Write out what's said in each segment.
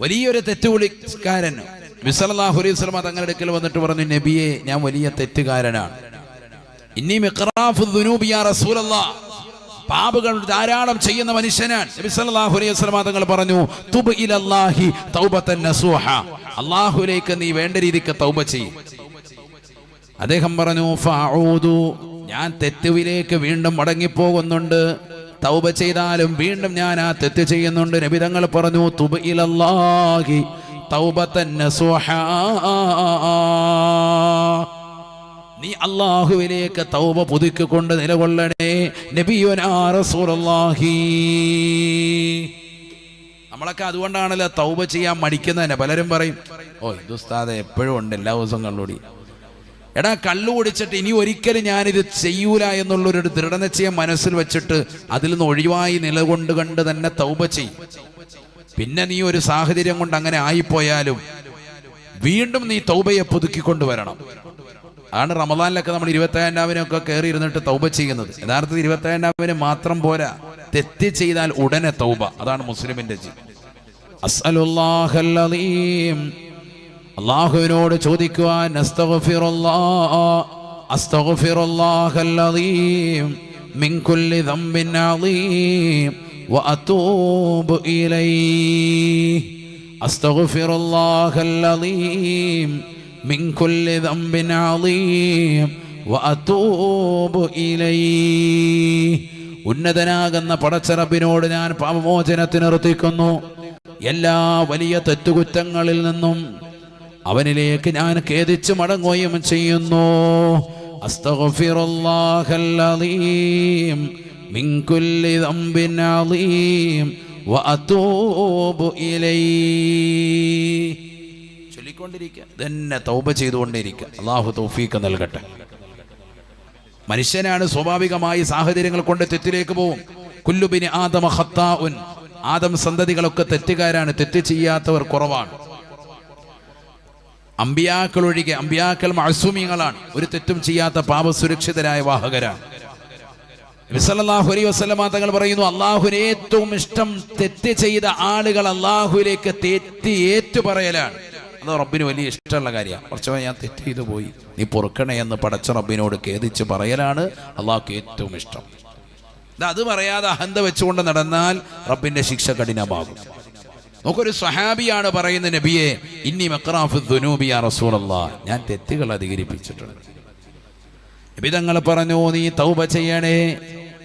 വലിയൊരു തെറ്റുകുളിക്കാരൻ വിസലാഹു അലൈഹി സ്വലമ തങ്ങളുടെ അടുക്കൽ വന്നിട്ട് പറഞ്ഞു നബിയെ ഞാൻ വലിയ തെറ്റുകാരനാണ്. ഇനി പാപങ്ങൾ ധാരാളം ചെയ്യുന്ന മനുഷ്യനാണ്. നബി സല്ലല്ലാഹു അലൈഹി വസല്ലം തങ്ങൾ പറഞ്ഞു തുബ് ഇലല്ലാഹി തൗബത്തൻ നസൂഹ. അല്ലാഹുവിലേക്ക് നീ വേണ്ട രീതിക്ക് തൗബ ചെയ്യും. അദ്ദേഹം പറഞ്ഞു ഫഅഊദു ഞാൻ തെറ്റുവിലേക്ക് വീണ്ടും മടങ്ങിപ്പോകുന്നുണ്ട്. തൗബ ചെയ്താലും വീണ്ടും ഞാൻ ആ തെറ്റ് ചെയ്യുന്നുണ്ട്. നബി തങ്ങൾ പറഞ്ഞു തുബ് ഇലല്ലാഹി തൗബ തന്നെ നീ അള്ളാഹുവിലേക്ക് തൗബ പുതുക്കിക്കൊണ്ട് നിലകൊള്ളണേ നബിയുനാ റസൂലുള്ളാഹി. നമ്മളൊക്കെ അതുകൊണ്ടാണല്ലോ തൗബ ചെയ്യാൻ മടിക്കുന്നതന്നെ. പലരും പറയും ഓ ഇത് എപ്പോഴും ഉണ്ട് എല്ലാ ദിവസവും എടാ കള്ളു കുടിച്ചിട്ട് ഇനി ഒരിക്കലും ഞാനിത് ചെയ്യൂല എന്നുള്ളൊരു ദൃഢനിശ്ചയം മനസ്സിൽ വെച്ചിട്ട് അതിൽ നിന്ന് ഒഴിവായി നിലകൊണ്ട് കണ്ട് തന്നെ തൗപ ചെയ്യും. പിന്നെ നീ ഒരു സാഹചര്യം കൊണ്ട് അങ്ങനെ ആയിപ്പോയാലും വീണ്ടും നീ തൗബയെ പുതുക്കിക്കൊണ്ടുവരണം ആണ് റമദാനിലൊക്കെ നമ്മൾ ഇരുപത്തേഴാവിനൊക്കെ കയറി ഇരുന്നിട്ട് തൗബ ചെയ്യുന്നത്. യഥാർത്ഥത്തിൽ ഇരുപത്തേഴാവിന് മാത്രം പോരാ. തെറ്റ് ചെയ്താൽ ഉടനെ തൗബ. അതാണ് മുസ്ലിമിന്റെ ജീവിതം അള്ളാഹുവിനോട് ചോദിക്കുവാൻ ഉന്നതനാകുന്ന പടച്ചറബിനോട് ഞാൻ പാപമോചനത്തിന് നിർത്തിക്കുന്നു എല്ലാ വലിയ തെറ്റുകുറ്റങ്ങളിൽ നിന്നും അവനിലേക്ക് ഞാൻ ഖേദിച്ചു മടങ്ങുകയും ചെയ്യുന്നു. അസ്തഗ്ഫിറുല്ലാഹൽ അലീം മിൻ കുല്ലി ദംബിൻ അലീം വഅതൂബു ഇലൈഹി. ചൊല്ലിക്കൊണ്ടിരിക്കുക തന്നെ തൗബ ചെയ്തുകൊണ്ടിരിക്കുക അള്ളാഹു തൗഫീക്ക് നൽകട്ടെ. മനുഷ്യനാണ് സ്വാഭാവികമായി സാഹചര്യങ്ങൾ കൊണ്ട് തെറ്റിലേക്ക് പോവും. കുല്ലുബിന് ആദമ ഹത്താഉൻ ആദം സന്തതികളൊക്കെ തെറ്റുകാരാണ്. തെറ്റ് ചെയ്യാത്തവർ കുറവാണ്. അമ്പിയാക്കൾ ഒഴികെ അമ്പിയാക്കൾ മഴസൂമിയങ്ങളാണ് ഒരു തെറ്റും ചെയ്യാത്ത പാപസുരക്ഷിതരായ വാഹകരാണ്. വിസലല്ലാഹു തങ്ങൾ പറയുന്നു അള്ളാഹുവിന് ഏറ്റവും ഇഷ്ടം തെറ്റ് ചെയ്ത ആളുകൾ തെറ്റി ഏറ്റു പറയലാണ് അത് റബ്ബിന് വലിയ ഇഷ്ടമുള്ള കാര്യമാണ്. കുറച്ച് ഞാൻ തെറ്റ് ചെയ്തു പോയി. നീ പൊറുക്കണേ എന്ന് പടച്ച റബ്ബിനോട് ഖേദിച്ച് പറയലാണ് അള്ളാഹുക്ക് ഏറ്റവും ഇഷ്ടം. അത് പറയാതെ അഹന്ത വെച്ചുകൊണ്ട് നടന്നാൽ റബ്ബിന്റെ ശിക്ഷ കഠിനമാകും. നമുക്കൊരു സഹാബിയാണ് പറയുന്ന നബിയെ ഇന്നി മക്രാഫു ദുനൂബിയ റസൂലല്ലാ ഞാൻ തെറ്റുകൾ അധികരിപ്പിച്ചിട്ടുണ്ട് നബി തങ്ങൾ പറഞ്ഞു നീ തൗബ ചെയ്യണേ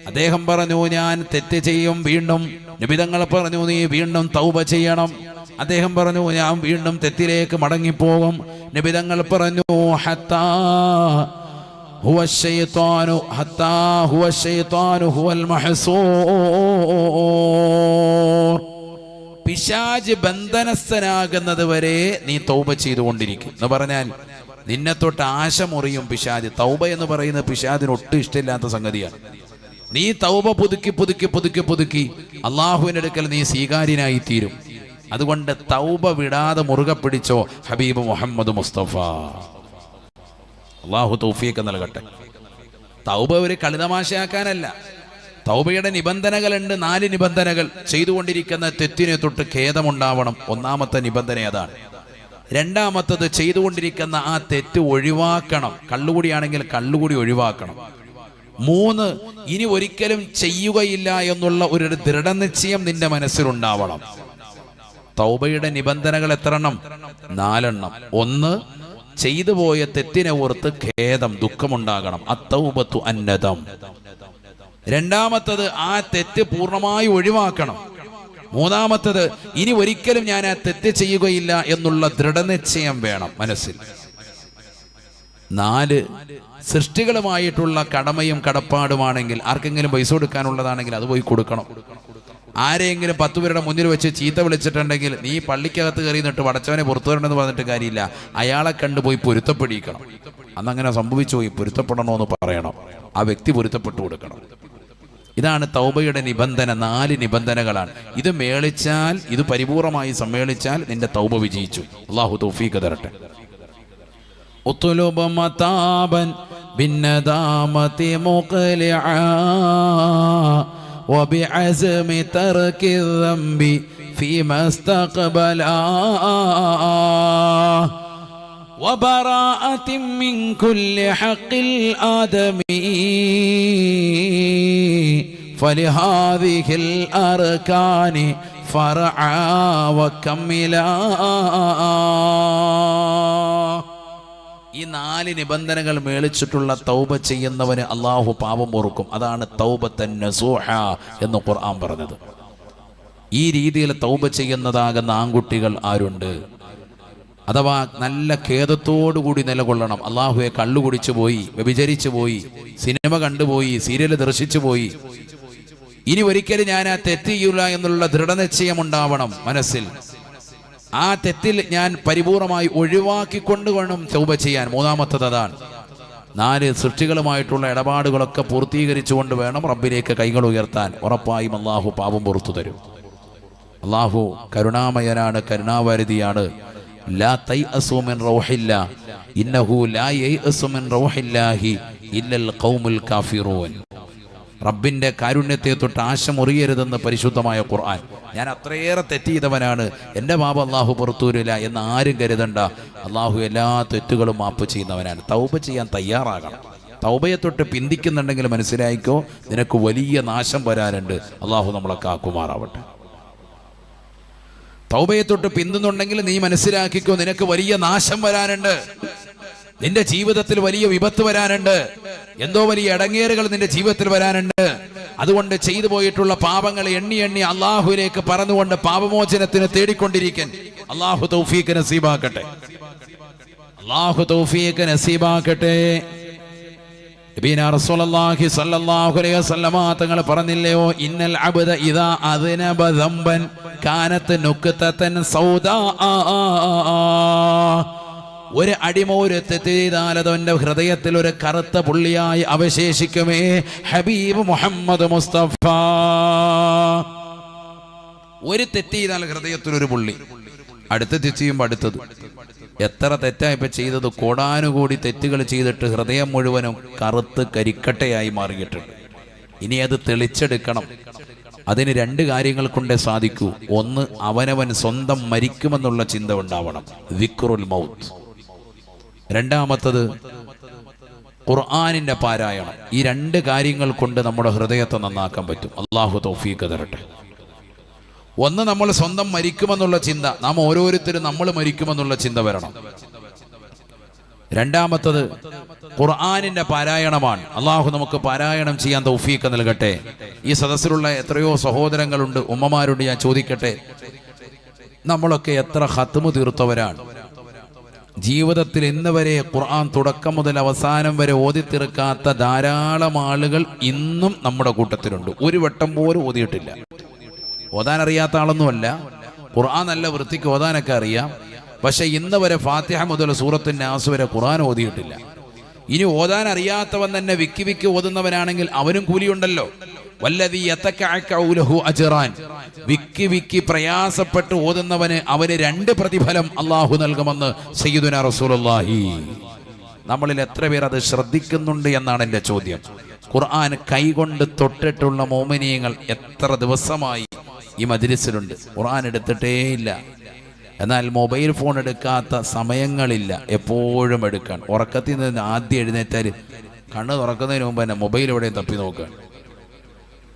അദ്ദേഹം പറഞ്ഞു ഞാൻ തെറ്റ് ചെയ്യും വീണ്ടും നബി തങ്ങൾ പറഞ്ഞു നീ വീണ്ടും തൗബ ചെയ്യണം അദ്ദേഹം പറഞ്ഞു ഞാൻ വീണ്ടും തെറ്റിലേക്ക് മടങ്ങിപ്പോകും നബി തങ്ങൾ പറഞ്ഞു ഹത്താ هو الشيطان حتى هو الشيطان هو المحصور പിശാജ് ബന്ധനസ്ഥനാകുന്നത് വരെ നീ തൗബ ചെയ്തുകൊണ്ടിരിക്കും. എന്ന് പറഞ്ഞാൽ നിന്നെ തൊട്ട് ആശ മുറിയും പിശാജ്. തൗബ എന്ന് പറയുന്ന പിശാദിന് ഒട്ടും ഇഷ്ടമില്ലാത്ത സംഗതിയാണ്. നീ തൗബ പുതുക്കി പുതുക്കി പുതുക്കി പുതുക്കി അള്ളാഹുവിന്റെ അടുക്കൽ നീ സ്വീകാര്യനായി തീരും. അതുകൊണ്ട് തൗബ വിടാതെ മുറുകെ പിടിച്ചോ ഹബീബ് മുഹമ്മദ് മുസ്തഫ. അള്ളാഹു തൗഫിയൊക്കെ നൽകട്ടെ. തൗബ ഒരു കളിതമാശയാക്കാനല്ല. തൗബയുടെ നിബന്ധനകളുണ്ട് നാല് നിബന്ധനകൾ. ചെയ്തുകൊണ്ടിരിക്കുന്ന തെറ്റിനെ തൊട്ട് ഖേദമുണ്ടാവണം. ഒന്നാമത്തെ നിബന്ധന അതാണ് രണ്ടാമത്തത് ചെയ്തുകൊണ്ടിരിക്കുന്ന ആ തെറ്റ് ഒഴിവാക്കണം. കള്ളുകൂടിയാണെങ്കിൽ കള്ളുകൂടി ഒഴിവാക്കണം. മൂന്ന് ഇനി ഒരിക്കലും ചെയ്യുകയില്ല എന്നുള്ള ഒരു ദൃഢനിശ്ചയം നിന്റെ മനസ്സിലുണ്ടാവണം. തൗബയുടെ നിബന്ധനകൾ എത്രണ്ണം? നാലെണ്ണം. ഒന്ന് ചെയ്തു പോയ തെറ്റിനെ ഓർത്ത് ഖേദം ദുഃഖമുണ്ടാകണം. അത്തൗബത്തു അന്നതം. രണ്ടാമത്തത് ആ തെറ്റ് പൂർണമായി ഒഴിവാക്കണം. മൂന്നാമത്തത് ഇനി ഒരിക്കലും ഞാൻ ആ തെറ്റ് ചെയ്യുകയില്ല എന്നുള്ള ദൃഢനിശ്ചയം വേണം മനസ്സിൽ. നാല് സൃഷ്ടികളുമായിട്ടുള്ള കടമയും കടപ്പാടുമാണെങ്കിൽ ആർക്കെങ്കിലും പൈസ കൊടുക്കാനുള്ളതാണെങ്കിൽ അത് പോയി കൊടുക്കണം. ആരെങ്കിലും പത്ത് പേരുടെ മുന്നിൽ വെച്ച് ചീത്ത വിളിച്ചിട്ടുണ്ടെങ്കിൽ നീ പള്ളിക്കകത്ത് കയറി നിട്ട് വടച്ചവനെ പുറത്തു വരണമെന്ന് പറഞ്ഞിട്ട് കാര്യമില്ല. അയാളെ കണ്ട് പോയി പൊരുത്തപ്പെടിക്കണം അന്നങ്ങനെ സംഭവിച്ചു പോയി പൊരുത്തപ്പെടണമെന്ന് പറയണം. ആ വ്യക്തി പൊരുത്തപ്പെട്ടു കൊടുക്കണം. ഇതാണ് തൗബയുടെ നിബന്ധന നാല് നിബന്ധനകളാണ് ഇത് മേളിച്ചാൽ ഇത് പരിപൂർണമായി സമ്മേളിച്ചാൽ നിന്റെ തൗബ വിജയിച്ചു അള്ളാഹു തൗഫീഖ് തരട്ടെ اطلب متابا بالندامة مقلعا وبعزم ترك الذنب فيما استقبلا وبراءة من كل حق الآدمي فلهذه الأركان فرعا وكملا ഈ നാല് നിബന്ധനകൾ മേളിച്ചിട്ടുള്ള തൗബ ചെയ്യുന്നവന് അള്ളാഹു പാപം ഓർക്കും അതാണ് തൗബത്തൻ നസൂഹ എന്ന് ഖുർആൻ പറഞ്ഞത് ഈ രീതിയിൽ തൗബ ചെയ്യുന്നതാകുന്ന ആൺകുട്ടികൾ ആരുണ്ട് അഥവാ നല്ല ഖേദത്തോടുകൂടി നിലകൊള്ളണം. അള്ളാഹുയെ കള്ളു കുടിച്ചു പോയി വ്യഭിചരിച്ചു പോയി സിനിമ കണ്ടുപോയി സീരിയൽ ദർശിച്ചു പോയി. ഇനി ഒരിക്കലും ഞാൻ ആ തെറ്റിയില്ല എന്നുള്ള ദൃഢനിശ്ചയം ഉണ്ടാവണം മനസ്സിൽ. ആ തെറ്റിൽ ഞാൻ പരിപൂർണമായി ഒഴിവാക്കിക്കൊണ്ട് വേണം ചൗബ ചെയ്യാൻ. മൂന്നാമത്തത് അതാണ്. നാല് സൃഷ്ടികളുമായിട്ടുള്ള ഇടപാടുകളൊക്കെ പൂർത്തീകരിച്ചുകൊണ്ട് വേണം റബ്ബിലേക്ക് കൈകൾ ഉയർത്താൻ. ഉറപ്പായും അള്ളാഹു പാപം പുറത്തു തരും. അള്ളാഹു കരുണാമയനാണ് കരുണാവാരിധിയാണ്. ലാ റൗഹില്ല ഇന്നഹു ലാ റൗഹില്ലാഹി ഖൗമുൽ കാഫിറൂൻ കാരുണ്യത്തെ തൊട്ട് ആശ മുറിയരുതെന്ന് പരിശുദ്ധമായ ഖുർആൻ. ഞാൻ അത്രയേറെ തെറ്റിയതവനാണ് എന്റെ പാപം അള്ളാഹു പുറത്തൂരില്ല എന്ന് ആരും കരുതണ്ട. അള്ളാഹു എല്ലാ തെറ്റുകളും മാപ്പ് ചെയ്യുന്നവനാണ്. തൗബ ചെയ്യാൻ തയ്യാറാകണം. തൗബയെ തൊട്ട് പിന്തിക്കുന്നുണ്ടെങ്കിൽ മനസ്സിലായിക്കോ? നിനക്ക് വലിയ നാശം വരാനുണ്ട്. അള്ളാഹു നമ്മളെ കാക്കുമാറാവട്ടെ. തൗബയെ തൊട്ട് പിന്തുന്നുണ്ടെങ്കിൽ നീ മനസ്സിലാക്കിക്കോ നിനക്ക് വലിയ നാശം വരാനുണ്ട്. നിന്റെ ജീവിതത്തിൽ വലിയ വിപത്ത് വരാനുണ്ട്. എന്തോ വലിയ ഇടങ്ങേറുകൾ നിന്റെ ജീവിതത്തിൽ വരാനുണ്ട്. അതുകൊണ്ട് ചെയ്തു പോയിട്ടുള്ള പാപങ്ങൾ എണ്ണി എണ്ണി അള്ളാഹുവിലേക്ക് പറന്നുകൊണ്ട് പാപമോചനത്തിന് തേടിക്കൊണ്ടിരിക്കൻ. അള്ളാഹു തൗഫീഖ് നസീബാക്കട്ടെ. അള്ളാഹു തൗഫീഖ് നസീബാക്കട്ടെ. തങ്ങൾ പറഞ്ഞില്ലയോ? ഇന്നൽ അബ്ദ ഇദാ അദ്നബ ദംബൻ കാനത്ത് നുക്കുത്തൻ സൗദാ ഒരു അടിമ ഒരു തെറ്റ് ചെയ്താൽ അതവന്റെ ഹൃദയത്തിൽ ഒരു കറുത്ത പുള്ളിയായി അവശേഷിക്കുമേ. ഹബീബ് മുഹമ്മദ് മുസ്തഫ. ഒരു തെറ്റ് ഹൃദയത്തിൽ ഒരു പുള്ളി. അടുത്ത തെറ്റ് ചെയ്യുമ്പോൾ അടുത്തത്. എത്ര തെറ്റാ ഇപ്പം ചെയ്തത്? കോടാനുകൂടി തെറ്റുകൾ ചെയ്തിട്ട് ഹൃദയം മുഴുവനും കറുത്ത് കരിക്കട്ടയായി മാറിയിട്ടുണ്ട്. ഇനി അത് തെളിച്ചെടുക്കണം. അതിന് രണ്ട് കാര്യങ്ങൾ കൊണ്ടേ സാധിക്കൂ. ഒന്ന് അവനവൻ സ്വന്തം മരിക്കുമെന്നുള്ള ചിന്ത ഉണ്ടാവണം. വിക്രുൽ മൗത്ത്. രണ്ടാമത്തത് ഖുർആാനിന്റെ പാരായണം. ഈ രണ്ട് കാര്യങ്ങൾ കൊണ്ട് നമ്മുടെ ഹൃദയത്തെ നന്നാക്കാൻ പറ്റും. അള്ളാഹു തൗഫീഖ് തരട്ടെ. ഒന്ന് നമ്മൾ സ്വന്തം മരിക്കുമെന്നുള്ള ചിന്ത. നാം ഓരോരുത്തരും നമ്മൾ മരിക്കുമെന്നുള്ള ചിന്ത വരണം. രണ്ടാമത്തത് ഖുർആാനിന്റെ പാരായണമാണ്. അള്ളാഹു നമുക്ക് പാരായണം ചെയ്യാൻ തൗഫീക്ക് നൽകട്ടെ. ഈ സദസ്സിലുള്ള എത്രയോ സഹോദരങ്ങളുണ്ട് ഉമ്മമാരുണ്ട് ഞാൻ ചോദിക്കട്ടെ. നമ്മളൊക്കെ എത്ര ഹത്തുമു തീർത്തവരാണ്. ജീവിതത്തിൽ ഇന്ന് വരെ ഖുർആൻ തുടക്കം മുതൽ അവസാനം വരെ ഓതിത്തീർക്കാത്ത ധാരാളം ആളുകൾ ഇന്നും നമ്മുടെ കൂട്ടത്തിലുണ്ട്. ഒരു വട്ടം പോലും ഓതിയിട്ടില്ല. ഓതാൻ അറിയാത്ത ആളൊന്നുമല്ല. ഖുർആൻ നല്ല വൃത്തിക്ക് ഓതാനൊക്കെ അറിയാം. പക്ഷെ ഇന്ന് വരെ ഫാത്തിഹ മുതൽ സൂറത്തിന്റെ നാസ് വരെ ഖുർആൻ ഓതിയിട്ടില്ല. ഇനി ഓതാൻ അറിയാത്തവൻ തന്നെ വിക്കി വിക്കി ഓതുന്നവനാണെങ്കിൽ അവനും കൂലിയുണ്ടല്ലോ. വല്ലതി അജ്റാൻ. വിക്കി വിക്കി പ്രയാസപ്പെട്ട് ഓതുന്നവന് അവന് രണ്ട് പ്രതിഫലം അള്ളാഹു നൽകുമെന്ന് സയ്യിദുന റസൂലുള്ളാഹി. നമ്മളിൽ എത്ര പേർ അത് ശ്രദ്ധിക്കുന്നുണ്ട് എന്നാണ് എന്റെ ചോദ്യം. ഖുർആൻ കൈകൊണ്ട് തൊട്ടിട്ടുള്ള മോമിനിയങ്ങൾ എത്ര ദിവസമായി ഈ മദ്രസിലുണ്ട്. ഖുർആൻ എടുത്തിട്ടേ ഇല്ല. എന്നാൽ മൊബൈൽ ഫോൺ എടുക്കാത്ത സമയങ്ങളില്ല. എപ്പോഴും എടുക്കാൻ. ഉറക്കത്തിൽ നിന്ന് ആദ്യം എഴുന്നേറ്റാൽ കണ്ണ് തുറക്കുന്നതിന് മുമ്പ് തന്നെ മൊബൈൽ എവിടെയും തപ്പി നോക്കുക.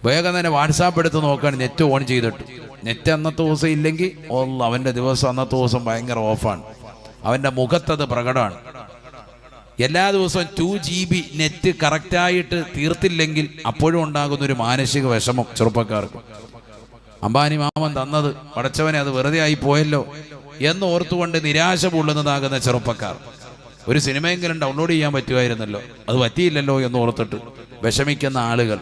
വേഗം തന്നെ വാട്സാപ്പ് എടുത്ത് നോക്കുകയാണ് നെറ്റ് ഓൺ ചെയ്തിട്ട്. നെറ്റ് അന്നത്തെ ദിവസം ഇല്ലെങ്കിൽ ഒന്ന് അവന്റെ ദിവസം അന്നത്തെ ദിവസം ഭയങ്കര ഓഫാണ്. അവന്റെ മുഖത്തത് പ്രകടമാണ്. എല്ലാ ദിവസവും ടു ജി ബി നെറ്റ് കറക്റ്റായിട്ട് തീർത്തില്ലെങ്കിൽ അപ്പോഴും ഉണ്ടാകുന്ന ഒരു മാനസിക വിഷമം ചെറുപ്പക്കാർക്ക്. അംബാനി മാമൻ തന്നത് പടച്ചവനെ അത് വെറുതെ ആയി പോയല്ലോ എന്ന് ഓർത്തുകൊണ്ട് നിരാശ പൊള്ളുന്നതാകുന്ന ചെറുപ്പക്കാർ. ഒരു സിനിമയെങ്കിലും ഡൗൺലോഡ് ചെയ്യാൻ പറ്റുമായിരുന്നല്ലോ. അത് പറ്റിയില്ലല്ലോ എന്ന് ഓർത്തിട്ട് വിഷമിക്കുന്ന ആളുകൾ.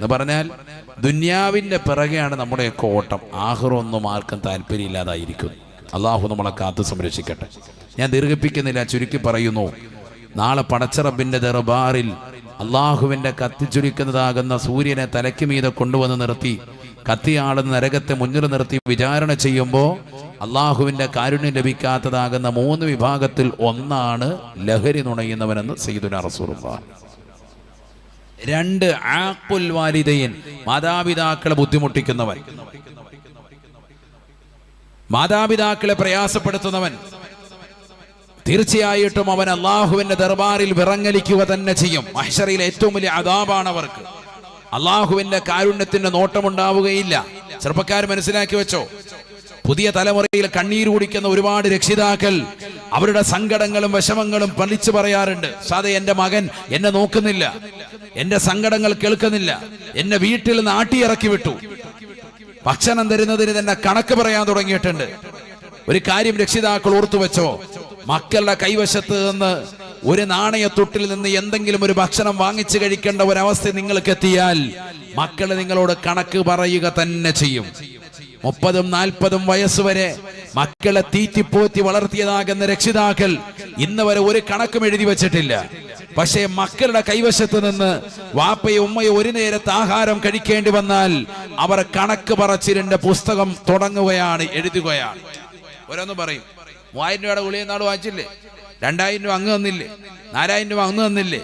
എന്ന് പറഞ്ഞാൽ ദുന്യാവിന്റെ പിറകെയാണ് നമ്മുടെയൊക്കെ ഓട്ടം. ആഹ്റൊന്നും ആർക്കും താല്പര്യമില്ലാതായിരിക്കും അള്ളാഹു നമ്മളെ കാത്തു സംരക്ഷിക്കട്ടെ. ഞാൻ ദീർഘിപ്പിക്കുന്നില്ല ചുരുക്കി പറയുന്നു. നാളെ പടച്ചറബിന്റെ ദർബാറിൽ അള്ളാഹുവിന്റെ കത്തിച്ചുരുക്കുന്നതാകുന്ന സൂര്യനെ തലയ്ക്ക് മീതെ കൊണ്ടുവന്ന് നിർത്തി. കത്തിയാളുന്ന നരകത്തെ മുന്നിൽ നിർത്തി വിചാരണ ചെയ്യുമ്പോൾ അള്ളാഹുവിന്റെ കാരുണ്യം ലഭിക്കാത്തതാകുന്ന മൂന്ന് വിഭാഗത്തിൽ ഒന്നാണ് ലഹരി നുണയുന്നവനെന്ന് സയ്യിദുന റസൂറുള്ള രണ്ട് ആക്കുൽ വാലിദയൻ മാതാപിതാക്കളെ ബുദ്ധിമുട്ടിക്കുന്നവൻ. മാതാപിതാക്കളെ പ്രയാസപ്പെടുത്തുന്നവൻ. തീർച്ചയായിട്ടും അവൻ അള്ളാഹുവിന്റെ ദർബാറിൽ വിറങ്ങലിക്കുക തന്നെ ചെയ്യും. മഹ്ഷറിയിലെ ഏറ്റവും വലിയ അതാപാണ് അവർക്ക് അള്ളാഹുവിന്റെ കാരുണ്യത്തിന്റെ നോട്ടമുണ്ടാവുകയില്ല. ചെറുപ്പക്കാർ മനസ്സിലാക്കി വെച്ചോ. പുതിയ തലമുറയിൽ കണ്ണീർ കുടിക്കുന്ന ഒരുപാട് രക്ഷിതാക്കൾ അവരുടെ സങ്കടങ്ങളും വിഷമങ്ങളും പലിച്ചു പറയാറുണ്ട്. സാധേ എന്റെ മകൻ എന്നെ നോക്കുന്നില്ല. എന്റെ സങ്കടങ്ങൾ കേൾക്കുന്നില്ല. എന്നെ വീട്ടിൽ നിന്ന് ആട്ടിയിറക്കി വിട്ടു. ഭക്ഷണം തരുന്നതിന് തന്നെ കണക്ക് പറയാൻ തുടങ്ങിയിട്ടുണ്ട്. ഒരു കാര്യം രക്ഷിതാക്കൾ ഓർത്തു വെച്ചോ. മക്കളുടെ കൈവശത്ത് നിന്ന് ഒരു നാണയത്തൊട്ടിൽ നിന്ന് എന്തെങ്കിലും ഒരു ഭക്ഷണം വാങ്ങിച്ചു കഴിക്കേണ്ട ഒരവസ്ഥ നിങ്ങൾക്ക് എത്തിയാൽ മക്കൾ നിങ്ങളോട് കണക്ക് പറയുക തന്നെ ചെയ്യും. മുപ്പതും നാൽപ്പതും വയസ്സുവരെ മക്കളെ തീറ്റിപ്പോറ്റി വളർത്തിയതാകുന്ന രക്ഷിതാക്കൾ ഇന്ന് വരെ ഒരു കണക്കും എഴുതി വെച്ചിട്ടില്ല. പക്ഷേ മക്കളുടെ കൈവശത്ത് നിന്ന് വാപ്പയും ഉമ്മയും ഒരു നേരത്തെ ആഹാരം കഴിക്കേണ്ടി വന്നാൽ അവർ കണക്ക് പറച്ചിലിന്റെ പുസ്തകം തുടങ്ങുകയാണ് എഴുതുകയാണ്. ഓരോന്ന് പറയും. മൂവായിരം രൂപയുടെ വായിച്ചില്ലേ രണ്ടായിരം രൂപ അങ്ങ് തന്നില്ലേ? നാലായിരം രൂപ അങ്ങ് തന്നില്ലേ?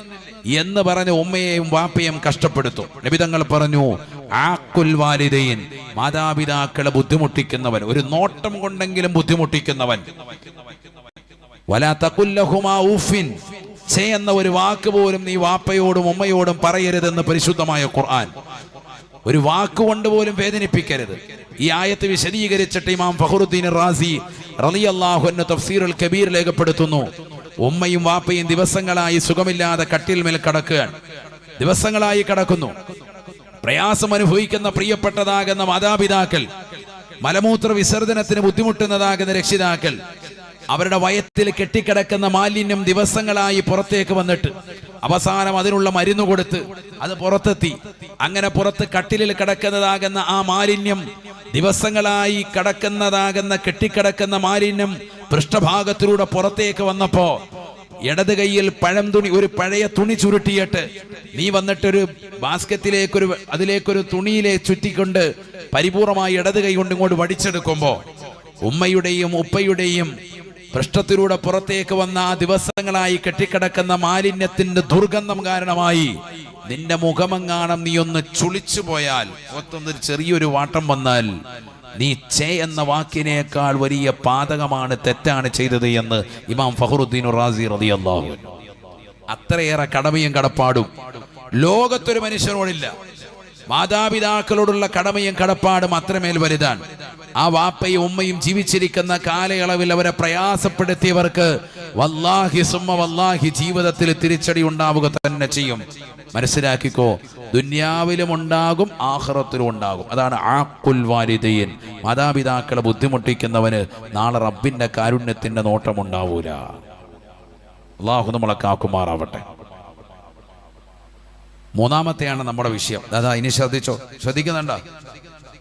എന്ന് പറഞ്ഞ് ഉമ്മയെയും വാപ്പയെയും കഷ്ടപ്പെടുത്തും. നബിതങ്ങൾ പറഞ്ഞു ആക്കുൽ വാലിദൈൻ മാതാപിതാക്കളെ ബുദ്ധിമുട്ടിക്കുന്നവൻ ഒരു നോട്ടം കൊണ്ടെങ്കിലും ബുദ്ധിമുട്ടിക്കുന്നവൻ. ഊഫിൻ. എന്ന ഒരു വാക്ക് പോലും നീ വാപ്പയോടും ഉമ്മയോടും പറയരുതെന്ന് പരിശുദ്ധമായ ഖുർആൻ. ഒരു വാക്കുകൊണ്ട് പോലും വേദനിപ്പിക്കരുത്. ഈ ആയത്ത് വിശദീകരിച്ചിട്ട് ഇമാം ഫഹറുദ്ദീൻ റാസി റളിയല്ലാഹു അൻഹു തഫ്സീറുൽ കബീർ രേഖപ്പെടുത്തുന്നു. ഉമ്മയും വാപ്പയും ദിവസങ്ങളായി സുഖമില്ലാതെ കട്ടിൽമേൽ കിടക്കുകയാണ്. ദിവസങ്ങളായി കടക്കുന്നു. പ്രയാസം അനുഭവിക്കുന്ന പ്രിയപ്പെട്ടതാകുന്ന മാതാപിതാക്കൾ മലമൂത്ര വിസർജനത്തിന് ബുദ്ധിമുട്ടുന്നതാകുന്ന രക്ഷിതാക്കൾ അവരുടെ വയത്തിൽ കെട്ടിക്കിടക്കുന്ന മാലിന്യം ദിവസങ്ങളായി പുറത്തേക്ക് വന്നിട്ട് അവസാനം അതിനുള്ള മരുന്ന് കൊടുത്ത് അത് പുറത്തെത്തി. അങ്ങനെ പുറത്ത് കട്ടിലിൽ കിടക്കുന്നതാകുന്ന ആ മാലിന്യം ദിവസങ്ങളായി കടക്കുന്നതാകുന്ന കെട്ടിക്കിടക്കുന്ന മാലിന്യം പൃഷ്ഠഭാഗത്തിലൂടെ പുറത്തേക്ക് വന്നപ്പോ ഇടത് കൈയിൽ പഴം തുണി ഒരു പഴയ തുണി ചുരുട്ടിയിട്ട് നീ വന്നിട്ടൊരു ബാസ്ക്കറ്റിലേക്കൊരു അതിലേക്കൊരു തുണിയിലെ ചുറ്റിക്കൊണ്ട് പരിപൂർണമായി ഇടത് കൈ കൊണ്ട് ഇങ്ങോട്ട് വടിച്ചെടുക്കുമ്പോ ഉമ്മയുടെയും ഉപ്പയുടെയും പൃഷ്ഠത്തിലൂടെ പുറത്തേക്ക് വന്ന ആ ദിവസങ്ങളായി കെട്ടിക്കിടക്കുന്ന മാലിന്യത്തിന്റെ ദുർഗന്ധം കാരണമായി നിന്റെ മുഖമെങ്ങാണം നീ ഒന്ന് ചുളിച്ചു പോയാൽ ഒത്തൊന്നൊരു ചെറിയൊരു വാട്ടം വന്നാൽ നീ ചേ എന്ന വാക്കിനേക്കാൾ വലിയ പാതകമാണ് തെറ്റാണ് ചെയ്തത് എന്ന് ഇമാം ഫഹറുദ്ദീൻ റാസി അൻഹു. അത്രയേറെ കടമയും കടപ്പാടും. ലോകത്തൊരു മനുഷ്യനോടില്ല. മാതാപിതാക്കളോടുള്ള കടമയും കടപ്പാടും അത്രമേൽ വലുതാണ്. ആ വാപ്പയും ഉമ്മയും ജീവിച്ചിരിക്കുന്ന കാലയളവിൽ അവരെ പ്രയാസപ്പെടുത്തിയവർക്ക് വല്ലാഹി സുമ്മ വല്ലാഹി ജീവിതത്തിൽ തിരിച്ചടി ഉണ്ടാവുക തന്നെ ചെയ്യും. മനസ്സിലാക്കിക്കോ? ദുന്യാവിലും ഉണ്ടാകും ആഹ്റത്തിലും ഉണ്ടാകും. അതാണ് ആക്കുൽ വാലിദയൻ മാതാപിതാക്കളെ ബുദ്ധിമുട്ടിക്കുന്നവന് നാളെ റബ്ബിന്റെ കാരുണ്യത്തിന്റെ നോട്ടം ഉണ്ടാവൂല അള്ളാഹു നമ്മളെ കാക്കുമാറാവട്ടെ. മൂന്നാമത്തെയാണ് നമ്മുടെ വിഷയം. അതാ ഇനി ശ്രദ്ധിച്ചോ? ശ്രദ്ധിക്കുന്നുണ്ടോ?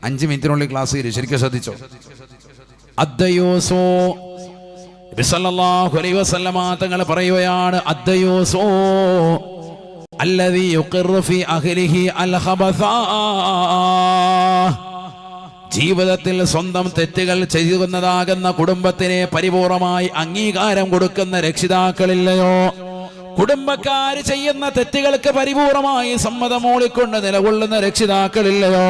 അഞ്ച് മിനിറ്റിനുള്ളിൽ ക്ലാസ് ചെയ്തു ശരിക്കും ശ്രദ്ധിച്ചോ? അദ്ദയോസോ. അലൈഹി വസല്ലമ തങ്ങൾ പറയുകയാണ് ജീവിതത്തിൽ സ്വന്തം തെറ്റുകൾ ചെയ്യുന്നതാകുന്ന കുടുംബത്തിനെ പരിപൂർണമായി അംഗീകാരം കൊടുക്കുന്ന രക്ഷിതാക്കളില്ലയോ? കുടുംബക്കാര് ചെയ്യുന്ന തെറ്റുകൾക്ക് പരിപൂർണമായി സമ്മതം മൂളിക്കൊണ്ട് നിലകൊള്ളുന്ന രക്ഷിതാക്കളില്ലയോ?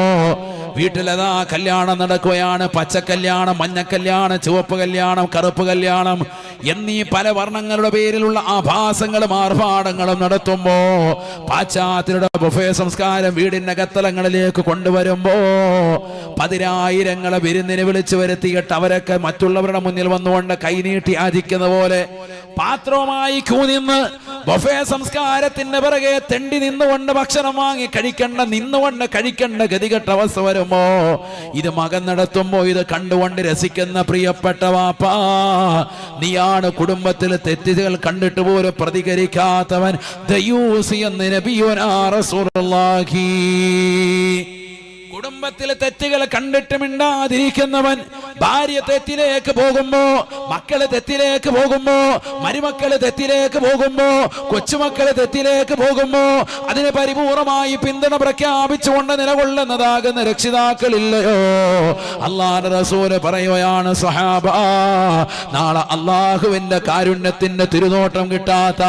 വീട്ടിലതാ കല്യാണം നടക്കുകയാണ്. പച്ച കല്യാണം മഞ്ഞ കല്യാണം ചുവപ്പ് കല്യാണം കറുപ്പ് കല്യാണം എന്നീ പല വർണങ്ങളുടെ പേരിലുള്ള ആഭാസങ്ങളും ആർഭാടങ്ങളും നടത്തുമ്പോ പാശ്ചാത്യരുടെ ബുഫേ സംസ്കാരം വീടിന്റെ കത്തലങ്ങളിലേക്ക് കൊണ്ടുവരുമ്പോ പതിനായിരങ്ങളെ വിരുന്നിന് വിളിച്ചു വരുത്തിയിട്ട് അവരൊക്കെ മറ്റുള്ളവരുടെ മുന്നിൽ വന്നുകൊണ്ട് കൈനീട്ടി യാചിക്കുന്ന പോലെ പാത്രവുമായി കൂനിന്ന് നിന്ന് ബൊഫേ സംസ്കാരത്തിന്റെ പിറകെ തെണ്ടി നിന്നുകൊണ്ട് ഭക്ഷണം വാങ്ങി കഴിക്കണ്ട നിന്നുകൊണ്ട് കഴിക്കണ്ട ഗതികെട്ട അവസ്ഥ വരുമ്പോ ഇത് മകൻ നടത്തുമ്പോ ഇത് കണ്ടുകൊണ്ട് രസിക്കുന്ന പ്രിയപ്പെട്ട വാപ്പാ നീയാണ് കുടുംബത്തിൽ തെറ്റുകൾ കണ്ടിട്ട് പോലും പ്രതികരിക്കാത്തവൻ ദയൂസി എന്ന് നബിയോനാ റസൂലുള്ളാഹി. കുടുംബത്തിലെ തെറ്റുകൾ കണ്ടിട്ട് മിണ്ടാതിരിക്കുന്നവൻ ഭാര്യ തെറ്റിലേക്ക് പോകുമ്പോ മക്കൾ തെറ്റിലേക്ക് പോകുമ്പോ മരുമക്കൾ തെറ്റിലേക്ക് പോകുമ്പോ കൊച്ചുമക്കൾ തെറ്റിലേക്ക് പോകുമ്പോ അതിന് പരിപൂർണമായി പിന്തുണ പ്രഖ്യാപിച്ചുകൊണ്ട് നിലകൊള്ളുന്നതാകുന്ന രക്ഷിതാക്കളില്ലയോ? അള്ളാഹ് റസൂൽ പറയുകയാണ് സഹാബ നാളെ അള്ളാഹുവിന്റെ കാരുണ്യത്തിന്റെ തിരുനോട്ടം കിട്ടാത്ത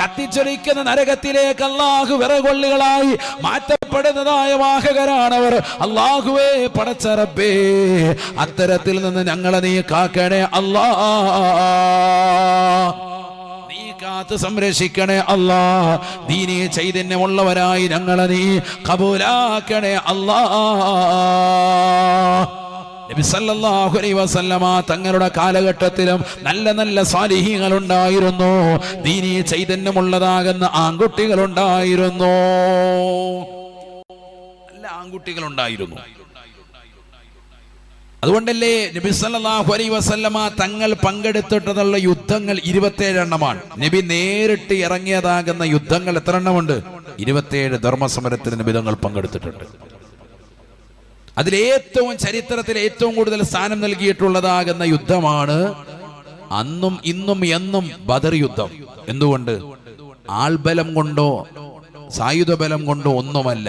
കത്തിച്ചൊലിക്കുന്ന നരകത്തിലേക്ക് അള്ളാഹു വിറകൊള്ളികളായി മാറ്റപ്പെടുന്നതായ വാഹകരാണ് അവർ അള്ളാഹുവേ പടച്ചറബേ അത്തരം അത്തരത്തിൽ നിന്ന് ഞങ്ങളെ നീ കാക്കണേ അല്ലാ. കാത്ത് സംരക്ഷിക്കണേ അല്ലാ. ദീനീ ചൈതന്യമുള്ളവരായി ഞങ്ങളെ നീ കബൂലാക്കണേ അല്ലാ. വസല്ലമ തങ്ങളുടെ കാലഘട്ടത്തിലും നല്ല നല്ല സാലിഹീങ്ങൾ ഉണ്ടായിരുന്നു ദീനീ ചൈതന്യമുള്ളതാകുന്ന ആൺകുട്ടികൾ ഉണ്ടായിരുന്നു ഉണ്ടായിരുന്നു അതുകൊണ്ടല്ലേ നബി സല്ലല്ലാഹു അലൈഹി വസല്ലമ തങ്ങൾ പങ്കെടുത്തിട്ടുള്ള യുദ്ധങ്ങൾ ഇരുപത്തേഴ് എണ്ണമാണ് നബി നേരിട്ട് ഇറങ്ങിയതാകുന്ന യുദ്ധങ്ങൾ എത്ര എണ്ണമുണ്ട് ഇരുപത്തേഴ് ധർമ്മസമരത്തിൽ നബി തങ്ങൾ പങ്കെടുത്തിട്ടുണ്ട്. അതിലേറ്റവും ചരിത്രത്തിൽ ഏറ്റവും കൂടുതൽ സ്ഥാനം നൽകിയിട്ടുള്ളതാകുന്ന യുദ്ധമാണ് അന്നും ഇന്നും എന്നും ബദർ യുദ്ധം. എന്തുകൊണ്ട്? ആൾബലം കൊണ്ടോ സായുധ ബലം കൊണ്ടോ ഒന്നുമല്ല.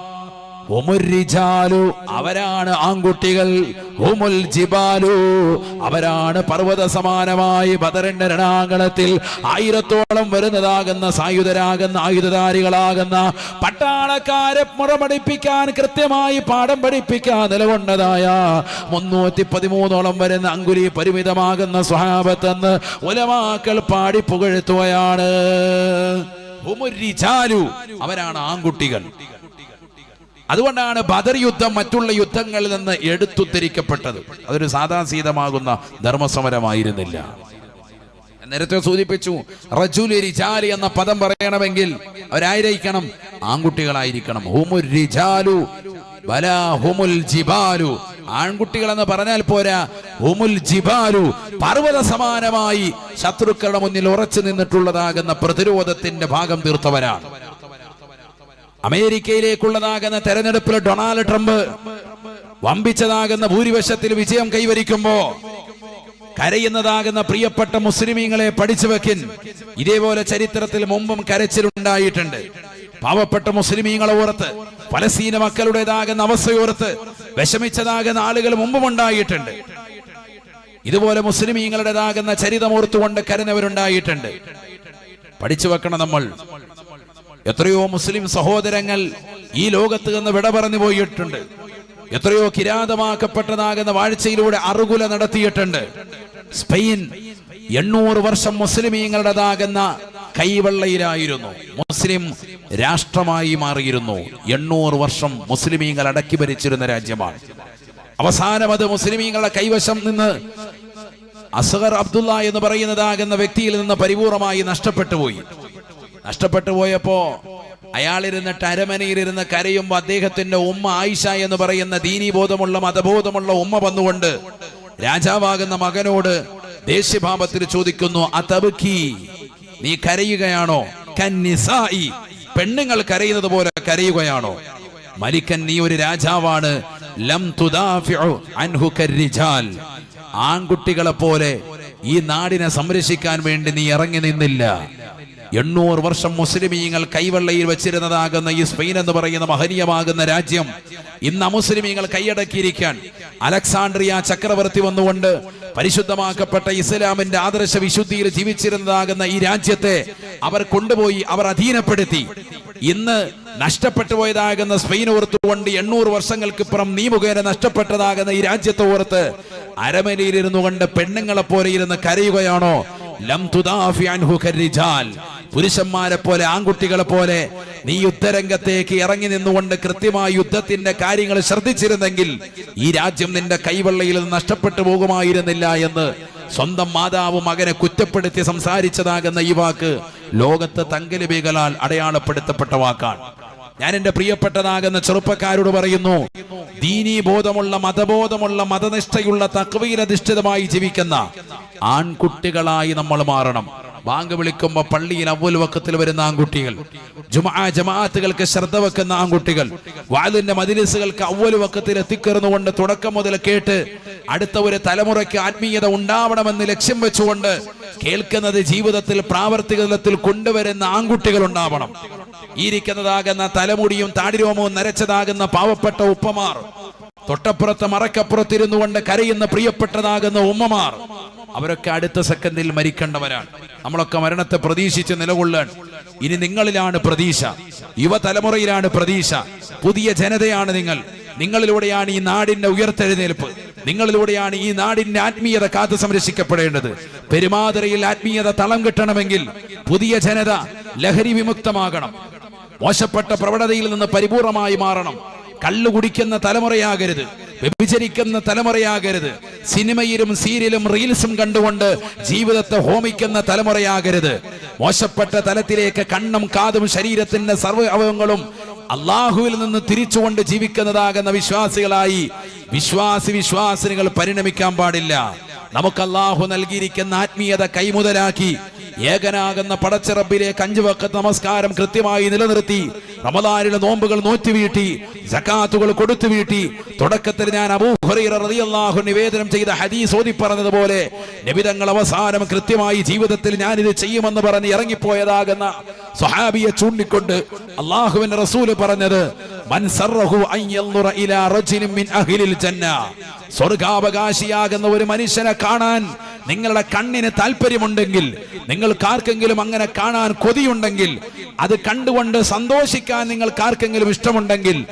ഹുമുരിജാലു അവരാണ് ആൺകുട്ടികൾ. ഉമുൽ ജിബാലു അവരാണ് പർവത സമാനമായി ബദറിന്റെ രണാങ്കണത്തിൽ ആയിരത്തോളം വരുന്നതാകുന്ന സായുധരാകുന്ന ആയുധധാരികളാകുന്ന പട്ടാളക്കാരെ മുറമടിപ്പിക്കാൻ കൃത്യമായി പാഠം പഠിപ്പിക്കാൻ നിലകൊണ്ടതായ മുന്നൂറ്റി പതിമൂന്നോളം വരുന്ന അങ്കുലി പരിമിതമാകുന്ന സ്വഹാബത്തെന്ന് ഉലമാക്കൾ പാടി പുകഴ്ത്തുകയാണ്. അവരാണ് ആൺകുട്ടികൾ. അതുകൊണ്ടാണ് ബദർ യുദ്ധം മറ്റുള്ള യുദ്ധങ്ങളിൽ നിന്ന് എടുത്തുദ്ധരിക്കപ്പെട്ടത്. അതൊരു സാധാസീതമാകുന്ന ധർമ്മസമരമായിരുന്നില്ല. നേരത്തെ സൂചിപ്പിച്ചു റജുലി റിജാലി എന്ന പദം പറയണമെങ്കിൽ അവരായിരിക്കണം ആൺകുട്ടികളായിരിക്കണം. ഹുമുൽ റിജാലു ഹുമുൽ ജിബാലു. ആൺകുട്ടികൾ എന്ന് പറഞ്ഞാൽ പോരാ ഹുമുൽ ജിബാലു പർവത സമാനമായി ശത്രുക്കളുടെ മുന്നിൽ ഉറച്ചു നിന്നിട്ടുള്ളതാകുന്ന പ്രതിരോധത്തിന്റെ ഭാഗം തീർത്തവരാണ്. അമേരിക്കയിലേക്കുള്ളതാകുന്ന തെരഞ്ഞെടുപ്പിൽ ഡൊണാൾഡ് ട്രംപ് വമ്പിച്ചതാകുന്ന ഭൂരിപക്ഷത്തിൽ വിജയം കൈവരിക്കുമ്പോ കരയുന്നതാകുന്ന പ്രിയപ്പെട്ട മുസ്ലിമീങ്ങളെ പഠിച്ചു വെക്കിൻ. ഇതേപോലെ ചരിത്രത്തിൽ മുമ്പും കരച്ചിലുണ്ടായിട്ടുണ്ട്. പാവപ്പെട്ട മുസ്ലിമീങ്ങളെ ഓർത്ത് പലസ്തീന മക്കളുടേതാകുന്ന അവസ്ഥയോർത്ത് വിഷമിച്ചതാകുന്ന ആളുകൾ മുമ്പും ഉണ്ടായിട്ടുണ്ട്. ഇതുപോലെ മുസ്ലിമീങ്ങളുടേതാകുന്ന ചരിതമോർത്തുകൊണ്ട് കരഞ്ഞവരുണ്ടായിട്ടുണ്ട്. പഠിച്ചു വെക്കണം നമ്മൾ. എത്രയോ മുസ്ലിം സഹോദരങ്ങൾ ഈ ലോകത്ത് നിന്ന് വിട പറഞ്ഞു പോയിട്ടുണ്ട്. എത്രയോ കിരാതമാക്കപ്പെട്ടതാകുന്ന വാഴ്ചയിലൂടെ അറുകുല നടത്തിയിട്ടുണ്ട്. സ്പെയിൻ എണ്ണൂറ് വർഷം മുസ്ലിമീങ്ങളുടേതാകുന്ന കൈവെള്ളയിലായിരുന്നു. മുസ്ലിം രാഷ്ട്രമായി മാറിയിരുന്നു. എണ്ണൂറ് വർഷം മുസ്ലിമീങ്ങൾ അടക്കി ഭരിച്ചിരുന്ന രാജ്യമാണ്. അവസാനം അത് മുസ്ലിമീങ്ങളുടെ കൈവശം നിന്ന് അസഹർ അബ്ദുള്ള എന്ന് പറയുന്നതാകുന്ന വ്യക്തിയിൽ നിന്ന് പരിപൂർണമായി നഷ്ടപ്പെട്ടു പോയി. നഷ്ടപ്പെട്ടു പോയപ്പോ അയാളിരുന്നിട്ട് അരമനയിലിരുന്ന് കരയുമ്പോ അദ്ദേഹത്തിന്റെ ഉമ്മ ആയിഷ എന്ന് പറയുന്ന ദീനീബോധമുള്ള മതബോധമുള്ള ഉമ്മ വന്നുകൊണ്ട് രാജാവാകുന്ന മകനോട് ദേശ്യഭാപത്തിൽ ചോദിക്കുന്നു അതബുക്കി നീ കരയുകയാണോ? പെണ്ണുങ്ങൾ കരയുന്നത് പോലെ കരയുകയാണോ? മലിക്കൻ നീ ഒരു രാജാവാണ് ലം അൻഹു ആൺകുട്ടികളെ പോലെ ഈ നാടിനെ സംരക്ഷിക്കാൻ വേണ്ടി നീ ഇറങ്ങി നിന്നില്ല. എണ്ണൂറ് വർഷം മുസ്ലിമീങ്ങൾ കൈവെള്ളയിൽ വെച്ചിരുന്നതാകുന്ന ഈ സ്പെയിൻ എന്ന് പറയുന്ന മഹനീയമാകുന്ന രാജ്യം ഇന്ന് അമുസ്ലിമീങ്ങൾ കൈയടക്കിയിരിക്കാൻ അലക്സാണ്ട്രിയ ചക്രവർത്തി വന്നുകൊണ്ട് പരിശുദ്ധമാക്കപ്പെട്ട ഇസ്ലാമിന്റെ ആദർശ വിശുദ്ധിയിൽ ജീവിച്ചിരുന്നതാകുന്ന ഈ രാജ്യത്തെ അവർ കൊണ്ടുപോയി അവർ അധീനപ്പെടുത്തി. ഇന്ന് നഷ്ടപ്പെട്ടു പോയതാകുന്ന സ്പെയിൻ ഓർത്തുകൊണ്ട് എണ്ണൂറ് വർഷങ്ങൾക്കിപ്പുറം നീ മുഖേന നഷ്ടപ്പെട്ടതാകുന്ന ഈ രാജ്യത്തെ ഓർത്ത് അരമനയിലിരുന്നു കൊണ്ട് പെണ്ണുങ്ങളെ പോലെ ഇരുന്ന് കരയുകയാണോ? പുരുഷന്മാരെ പോലെ ആൺകുട്ടികളെ പോലെ നീ യുദ്ധരംഗത്തേക്ക് ഇറങ്ങി നിന്നുകൊണ്ട് കൃത്യമായി യുദ്ധത്തിന്റെ കാര്യങ്ങൾ ശ്രദ്ധിച്ചിരുന്നെങ്കിൽ ഈ രാജ്യം നിന്റെ കൈവെള്ളയിൽ നിന്ന് നഷ്ടപ്പെട്ടു പോകുമായിരുന്നില്ല എന്ന് സ്വന്തം മാതാവ് മകനെ കുറ്റപ്പെടുത്തി സംസാരിച്ചതാകുന്ന ഈ വാക്ക് ലോകത്ത് തങ്കലിബികളാൽ അടയാളപ്പെടുത്തപ്പെട്ട വാക്കാണ്. ഞാൻ എന്റെ പ്രിയപ്പെട്ടതാകുന്ന ചെറുപ്പക്കാരോട് പറയുന്നു ദീനീ ബോധമുള്ള മതബോധമുള്ള മതനിഷ്ഠയുള്ള തക്വീരധിഷ്ഠിതമായി ജീവിക്കുന്ന ആൺകുട്ടികളായി നമ്മൾ മാറണം. ബാങ്ക് വിളിക്കുമ്പോൾ പള്ളിയിൽ അവൽ വക്കത്തിൽ വരുന്ന ആൺകുട്ടികൾ ജുമാ ജമാഅത്തുകൾക്ക് ശ്രദ്ധ വെക്കുന്ന ആൺകുട്ടികൾ വാലിന്റെ മതിലിസുകൾക്ക് അവൽ വക്കത്തിൽ എത്തിക്കറുന്നുകൊണ്ട് തുടക്കം മുതൽ കേട്ട് അടുത്ത ഒരു തലമുറയ്ക്ക് ആത്മീയത ഉണ്ടാവണമെന്ന് ലക്ഷ്യം വെച്ചുകൊണ്ട് കേൾക്കുന്നത് ജീവിതത്തിൽ പ്രാവർത്തിക തലത്തിൽ കൊണ്ടുവരുന്ന ആൺകുട്ടികൾ ഉണ്ടാവണം ഇരിക്കുന്നതാകുന്ന തലമുടിയും താടിരോമവും നരച്ചതാകുന്ന പാവപ്പെട്ട ഉപ്പമാർ തൊട്ടപ്പുറത്ത് മറക്കപ്പുറത്തിരുന്നു കൊണ്ട് കരയുന്ന പ്രിയപ്പെട്ടതാകുന്ന ഉമ്മമാർ അവരൊക്കെ അടുത്ത സെക്കൻഡിൽ മരിക്കേണ്ടവരാണ്. നമ്മളൊക്കെ മരണത്തെ പ്രതീക്ഷിച്ച് നിലകൊള്ളാൻ. ഇനി നിങ്ങളിലാണ് പ്രതീക്ഷ. യുവതലമുറയിലാണ് പ്രതീക്ഷ. പുതിയ ജനതയാണ് നിങ്ങൾ. നിങ്ങളിലൂടെയാണ് ഈ നാടിന്റെ ഉയർത്തെഴുന്നേൽപ്പ്. നിങ്ങളിലൂടെയാണ് ഈ നാടിന്റെ ആത്മീയത കാത്തു സംരക്ഷിക്കപ്പെടേണ്ടത്. പെരുമാതിരയിൽ ആത്മീയത തളം കിട്ടണമെങ്കിൽ പുതിയ ജനത ലഹരി വിമുക്തമാകണം. മോശപ്പെട്ട പ്രവണതയിൽ നിന്ന് പരിപൂർണമായി മാറണം. കള്ളു കുടിക്കുന്ന തലമുറയാകരുത്. വ്യഭിചരിക്കുന്ന തലമുറയാകരുത്. സിനിമയിലും സീരിയലും റീൽസും കണ്ടുകൊണ്ട് ജീവിതത്തെ ഹോമിക്കുന്ന തലമുറയാകരുത്. മോശപ്പെട്ട തലത്തിലേക്ക് കണ്ണും കാതും ശരീരത്തിന്റെ സർവ അവയവങ്ങളും അള്ളാഹുവിൽ നിന്ന് തിരിച്ചുകൊണ്ട് ജീവിക്കുന്നതാകുന്ന വിശ്വാസികളായി വിശ്വാസി വിശ്വാസിനികൾ പരിണമിക്കാൻ പാടില്ല. നമുക്ക് അള്ളാഹു നൽകിയിരിക്കുന്ന ആത്മീയത കൈമുതലാക്കി ഏകനാകുന്ന പടച്ചിറപ്പിലേക്ക് അഞ്ചു വക്കത്ത് നമസ്കാരം കൃത്യമായി നിലനിർത്തി റമദാനിലെ നോമ്പുകൾ നോറ്റുവീട്ടി ജക്കാത്തുകൾ കൊടുത്തു വീട്ടി തുടക്കത്തിൽ ഞാൻ അബൂഹറിയാഹു നിവേദനം ചെയ്ത ഹദീസ് ഓതി പറഞ്ഞതുപോലെ നിബിതങ്ങൾ അവസാനം കൃത്യമായി ജീവിതത്തിൽ ഞാൻ ഇത് ചെയ്യുമെന്ന് പറഞ്ഞ് ഇറങ്ങിപ്പോയതാകുന്ന സ്വഹാബിയെ ചൂണ്ടിക്കൊണ്ട് അള്ളാഹുവിന്റെ റസൂൽ പറഞ്ഞത് മൻ സർറഹു അൻ യൻദുറ ഇലാ മിൻ അഹ്ലിൽ ജന്ന സ്വർഗാവകാശിയാകുന്ന ഒരു മനുഷ്യനെ കാണാൻ നിങ്ങളുടെ കണ്ണിന് താല്പര്യമുണ്ടെങ്കിൽ നിങ്ങൾ കാർക്കെങ്കിലും അങ്ങനെ കാണാൻ കൊതിയുണ്ടെങ്കിൽ അത് കണ്ടുകൊണ്ട് സന്തോഷിക്കാൻ നിങ്ങൾ കാർക്കെങ്കിലും ഇഷ്ടമുണ്ടെങ്കിൽ.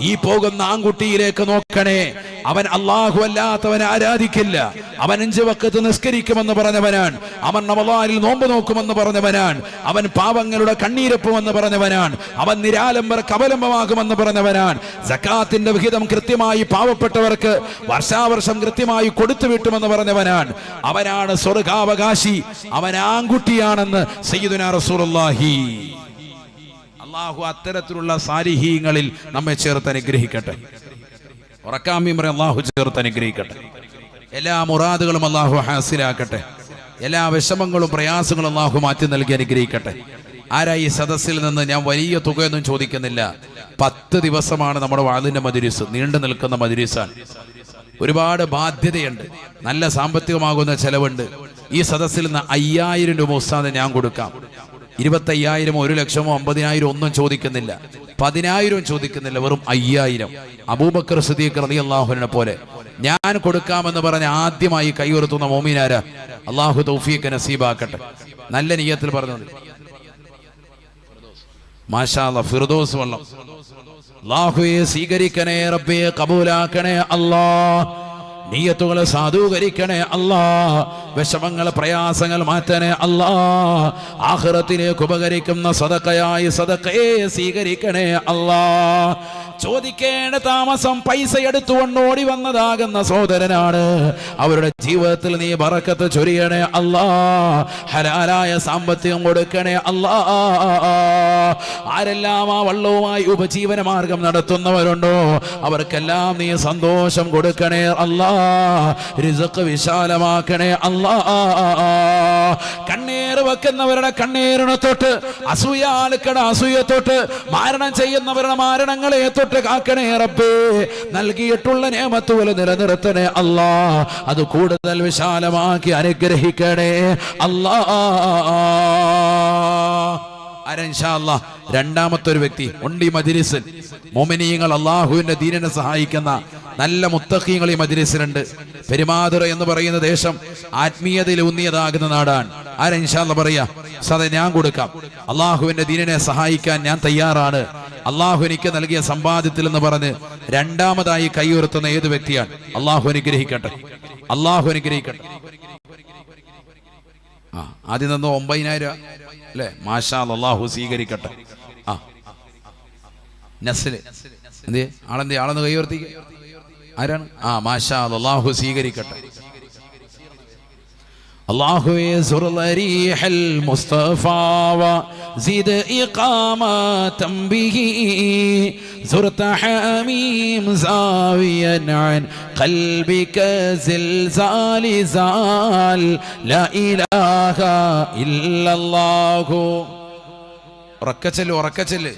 ഈ പോകുന്ന ആൺകുട്ടിയിലേക്ക് നോക്കണേ. അവൻ അള്ളാഹു അല്ലാത്തവനെ ആരാധിക്കില്ല. അവൻ അഞ്ച് വക്കത്ത് നിസ്കരിക്കുമെന്ന് പറഞ്ഞവനാണ്. അവൻ നവലാലിൽ നോമ്പ് നോക്കുമെന്ന് പറഞ്ഞവനാണ്. അവൻ പാവങ്ങളുടെ കണ്ണീരപ്പുമെന്ന് പറഞ്ഞവനാണ്. അവൻ നിരാലംബർ കവലംബമാകുമെന്ന് പറഞ്ഞവനാണ്. സക്കാത്തിന്റെ വിഹിതം കൃത്യമായി പാവപ്പെട്ടവർക്ക് വർഷാവർഷം കൃത്യമായി കൊടുത്തു വിട്ടുമെന്ന് പറഞ്ഞവനാണ്. അവനാണ് സ്വർഗാവകാശി. അവൻ ആൺകുട്ടിയാണെന്ന് സയ്യിദുനാ റസൂലുള്ളാഹി. അള്ളാഹു അത്തരത്തിലുള്ള സാരിഹീങ്ങളിൽ നമ്മെ ചേർത്ത് അനുഗ്രഹിക്കട്ടെ. ഉറക്കാമ്യം അള്ളാഹു ചേർത്ത് അനുഗ്രഹിക്കട്ടെ. എല്ലാ മുറാദുകളും അള്ളാഹു ഹാസിലാക്കട്ടെ. എല്ലാ വിഷമങ്ങളും പ്രയാസങ്ങളും അള്ളാഹു മാറ്റി നൽകി അനുഗ്രഹിക്കട്ടെ. ആരാ ഈ സദസ്സിൽ നിന്ന് ഞാൻ വലിയ തുകയൊന്നും ചോദിക്കുന്നില്ല. പത്ത് ദിവസമാണ് നമ്മുടെ വാതിന്റെ മതിരിസ് നീണ്ടു നിൽക്കുന്ന മതിരിസാണ് ഒരുപാട് ബാധ്യതയുണ്ട്. നല്ല സാമ്പത്തികമാകുന്ന ചെലവുണ്ട്. ഈ സദസ്സിൽ നിന്ന് അയ്യായിരം രൂപ ഉസ്താദ് ഞാൻ കൊടുക്കാം. ഇരുപത്തയ്യായിരമോ ഒരു ലക്ഷമോ അമ്പതിനായിരം ഒന്നും ചോദിക്കുന്നില്ല. പതിനായിരവും ചോദിക്കുന്നില്ല. വെറും അയ്യായിരം. അബൂബക്കർ സുദീഖ് റലി അള്ളാഹുവിനെ പോലെ. ഞാൻ കൊടുക്കാമെന്ന് പറഞ്ഞ് ആദ്യമായി കൈയുയർത്തുന്ന മോമിനാര? അള്ളാഹു തൗഫീഖ് നസീബാക്കട്ടെ. നല്ല നീയത്തിൽ പറഞ്ഞത് മാഷാ അല്ലാ, ഫിർദോസ് വള്ളം. അള്ളാഹുയെ സ്വീകരിക്കണേ റബ്ബിയെ കബൂലാക്കണേ അല്ലാ നീയത്തുകളെ സാധൂകരിക്കണേ അല്ലാ വിഷമങ്ങൾ പ്രയാസങ്ങൾ മാറ്റാനെ അല്ലാ ആഹ്റത്തിലേക്ക് ഉപകരിക്കുന്ന സദക്കയായി സദക്കയെ സ്വീകരിക്കണേ അല്ലാ ചോദിക്കേണ്ട താമസം പൈസ എടുത്തുകൊണ്ട് ഓടി വന്നതാകുന്ന സഹോദരനാണ്. അവരുടെ ജീവിതത്തിൽ നീ വറക്കത്ത് ചൊരിയണേ അല്ലാ ഹലാലായ സാമ്പത്തികം കൊടുക്കണേ അല്ലാ ആരെല്ലാം ആ വള്ളവുമായി ഉപജീവന മാർഗം നടത്തുന്നവരുണ്ടോ? അവർക്കെല്ലാം നീ സന്തോഷം കൊടുക്കണേ അല്ലാ രിസക്ക് വിശാലമാക്കണേ അല്ലാ കണ്ണീർ വെക്കുന്നവരുടെ കണ്ണീരിനെ തൊട്ട് അസൂയാലുക്കട അസൂയ തൊട്ട് മാരണം ചെയ്യുന്നവരുടെ മാരണങ്ങളെ തൊട്ട് കാക്കണേ റബ്ബേ. നൽകിയിട്ടുള്ള നിയമത്തുകൾ നിലനിർത്തണേ അല്ലാ. അത് കൂടുതൽ വിശാലമാക്കി അനുഗ്രഹിക്കണേ അല്ലാ. അരൻഷാല്ല രണ്ടാമത്തെ ഒരു വ്യക്തി ഉണ്ട് ഈ മജിലിസിൽ. മൊമിനിയങ്ങൾ അള്ളാഹുവിന്റെ ദീനനെ സഹായിക്കുന്ന നല്ല മുത്തഖീങ്ങൾ ഈ മജിലിസിലുണ്ട്. പെരുമാതുറ എന്ന് പറയുന്ന ദേശം ആത്മീയതയിൽ ഊന്നിയതാകുന്ന നാടാണ്. ആരൻഷാല്ല പറയാ? സതെ ഞാൻ കൊടുക്കാം. അള്ളാഹുവിന്റെ ദീനനെ സഹായിക്കാൻ ഞാൻ തയ്യാറാണ്. അള്ളാഹു എനിക്ക് നൽകിയ സമ്പാദ്യത്തിൽ എന്ന് പറഞ്ഞ് രണ്ടാമതായി കൈയുയർത്തുന്ന ഏത് വ്യക്തിയാണ്? അള്ളാഹു അനുഗ്രഹിക്കട്ടെ. അള്ളാഹു അനുഗ്രഹിക്കട്ടെ. ആ ആദ്യം തന്ന ഒമ്പതിനായിരം അല്ലേ? മാഷാ അള്ളാഹു സ്വീകരിക്കട്ടെ. ആ. നസ്ല്. എന്തേ? ആളെന്തേ? ആളെന്ന് കൈവർത്തിക്ക ആരാണ്? ആ മാഷാ അള്ളാഹു സ്വീകരിക്കട്ടെ. അള്ളാഹുവെ സുർലരീഹൽ മുസ്തഫ زد إقامة به زرت حميم زاويا عن قلبك زلزال زال لا إله إلا الله ഉറക്കച്ചല് ഉറക്കച്ചല്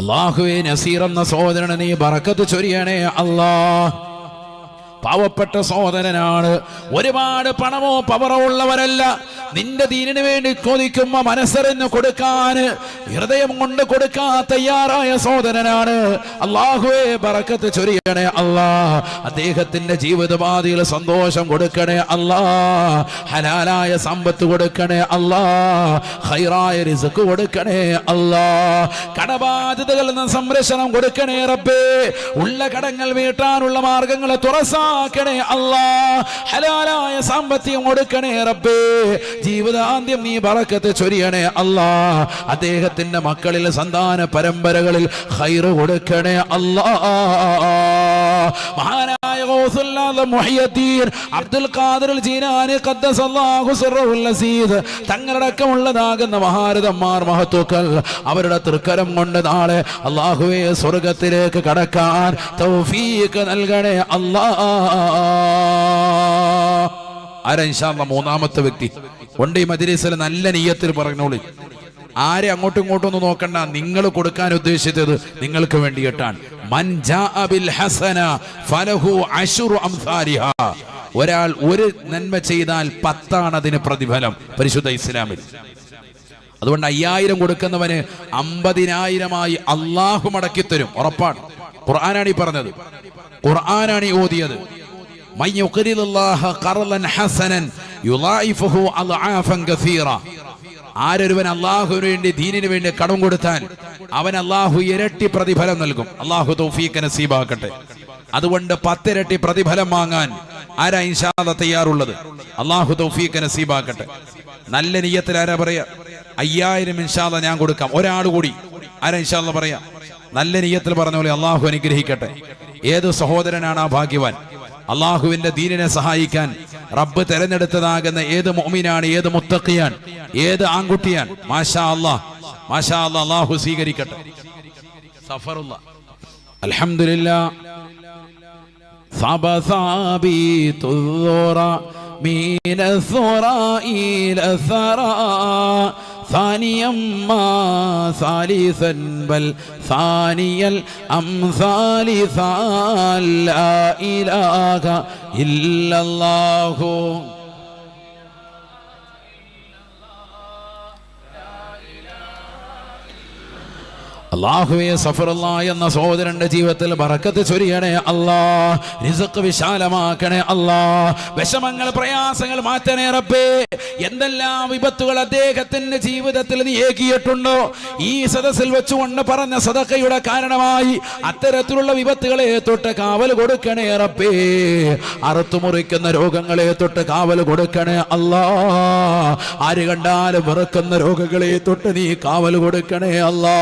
അള്ളാഹുവെ നസീർ എന്ന സഹോദരനെ നീ ബറക്കത്ത് ചൊരിയണേ അല്ലാ പാവപ്പെട്ട സഹോദരനാണ്. ഒരുപാട് പണമോ പവറോ ഉള്ളവരല്ല. നിന്റെ ദീനിന് വേണ്ടി ചോദിക്കുമ്പോ മനസ്സറിഞ്ഞ് കൊടുക്കാൻ ഹൃദയം കൊണ്ട് കൊടുക്കാൻ തയ്യാറായ സഹോദരനാണ്. അള്ളാഹുവേ പറക്കത്ത് ചൊരിയണേ അല്ലാ. അദ്ദേഹത്തിന്റെ ജീവിതപാതിയിൽ സന്തോഷം കൊടുക്കണേ അല്ലാ. ഹലാലായ സമ്പത്ത് കൊടുക്കണേ അല്ലാ. ഹൈറായ റിസ്ക് കൊടുക്കണേ അല്ലാ. കടബാധ്യതകളിൽ നിന്ന് സംരക്ഷണം കൊടുക്കണേ റബ്ബേ. ഉള്ള കടങ്ങൾ വീട്ടാനുള്ള മാർഗങ്ങൾ തുറസാക്കണേ അല്ലാ. ഹലാലായ സാമ്പത്തികം കൊടുക്കണേ റബ്ബേ. ജീവിതാന്ത്യം നീ ബറക്കത്ത് ചൊരിയണേ അല്ലാ. അദ്ദേഹത്തിന്റെ മക്കളിൽ സന്താന പരമ്പരകളിൽ ഹൈറ് കൊടുക്കണേ അല്ലാ. മുഹിയദ്ദീൻ അബ്ദുൽ ഖാദിർ തങ്ങളടക്കമുള്ളതാകുന്ന മഹാരഥന്മാർ മഹത്തുക്കൾ അവരുടെ തൃക്കരം കൊണ്ട് നാളെ അള്ളാഹുവെ സ്വർഗത്തിലേക്ക് കടക്കാൻ നൽകണേ അല്ലാ. ആരാ ഇൻഷാല്ല മൂന്നാമത്തെ വ്യക്തി? ഉണ്ട് ഈ മദ്രസയിൽ നല്ല നീയത്തിൽ പറഞ്ഞോളി. ആരെ അങ്ങോട്ടും ഇങ്ങോട്ടും ഒന്നും നോക്കണ്ട. നിങ്ങൾ കൊടുക്കാൻ ഉദ്ദേശിച്ചത് നിങ്ങൾക്ക് വേണ്ടിയിട്ടാണ്. ഒരാൾ ഒരു നന്മ ചെയ്താൽ പത്താണ് അതിന് പ്രതിഫലം പരിശുദ്ധ ഇസ്ലാമിൽ. അതുകൊണ്ട് അയ്യായിരം കൊടുക്കുന്നവന് അമ്പതിനായിരമായി അള്ളാഹു മടക്കി തരും. ഉറപ്പാണ്. ഖുർആനാണ് ഈ പറഞ്ഞത്. ഖുർആനാണ് ഈ ഓതിയത്. മൻ ഹസനൻ കസീറ. ആരൊരുവൻ അള്ളാഹുവിന് വേണ്ടി ദീനിന് വേണ്ടി കടം കൊടുത്താൽ അവൻ അള്ളാഹു ഇരട്ടി പ്രതിഫലം നൽകും. അള്ളാഹു തൗഫീഖ് നസീബാക്കട്ടെ. അതുകൊണ്ട് പത്തിരട്ടി പ്രതിഫലം വാങ്ങാൻ ആരാ ഇൻഷാദ തയ്യാറുള്ളത്? അള്ളാഹു തൗഫീഖ് നസീബാക്കട്ടെ. നല്ല നീയത്തിൽ ആരാ പറയാ? അയ്യായിരം ഇൻഷാദ ഞാൻ കൊടുക്കാം. ഒരാൾ കൂടി. ആരാ ഇൻഷാദ പറയാ? നല്ല നീയത്തിൽ പറഞ്ഞ പോലെ അള്ളാഹു അനുഗ്രഹിക്കട്ടെ. ഏത് സഹോദരനാണ് ആ ഭാഗ്യവാൻ? അള്ളാഹുവിന്റെ ദീനിനെ സഹായിക്കാൻ റബ്ബ് തെരഞ്ഞെടുത്തതാകുന്ന ഏത് മൊമിനാണ് ഏത് മുത്തക്കിയാൻ ഏത് ആൺകുട്ടിയാൻ മാഷാ അള്ളാഹ് മാഷാ അള്ളാഹ് അള്ളാഹു സ്വീകരിക്കട്ടെ സഫറുള്ള അൽഹംദുലില്ലാ صب ثابت الذرى من الثرى إلى الثرى ثانيا ما ثالثا بل ثاني الأمثال ثال لا إله إلا الله. അള്ളാഹുവെ സഫറുള്ള എന്ന സഹോദരന്റെ ജീവിതത്തിൽ ബറക്കത്ത് ചൊരിയണേ അല്ലാ. റിസക്ക് വിശാലമാക്കണേ അല്ലാ. വിഷമങ്ങൾ പ്രയാസങ്ങൾ മാറ്റണേ റബ്ബേ. എന്തെല്ലാം വിപത്തുകൾ അദ്ദേഹത്തിന്റെ ജീവിതത്തിൽ നീ ഏകിയിട്ടുണ്ടോ? ഈ സദസ്സിൽ വെച്ചുകൊണ്ട് പറഞ്ഞ സദക്കയുടെ കാരണമായി അത്തരത്തിലുള്ള വിപത്തുകളെ തൊട്ട് കാവൽ കൊടുക്കണേ റബ്ബേ. അറുത്തു മുറിക്കുന്ന രോഗങ്ങളെ തൊട്ട് കാവൽ കൊടുക്കണേ അല്ലാ. ആര് കണ്ടാലും വെറുക്കുന്ന രോഗങ്ങളെ തൊട്ട് നീ കാവൽ കൊടുക്കണേ അല്ലാ.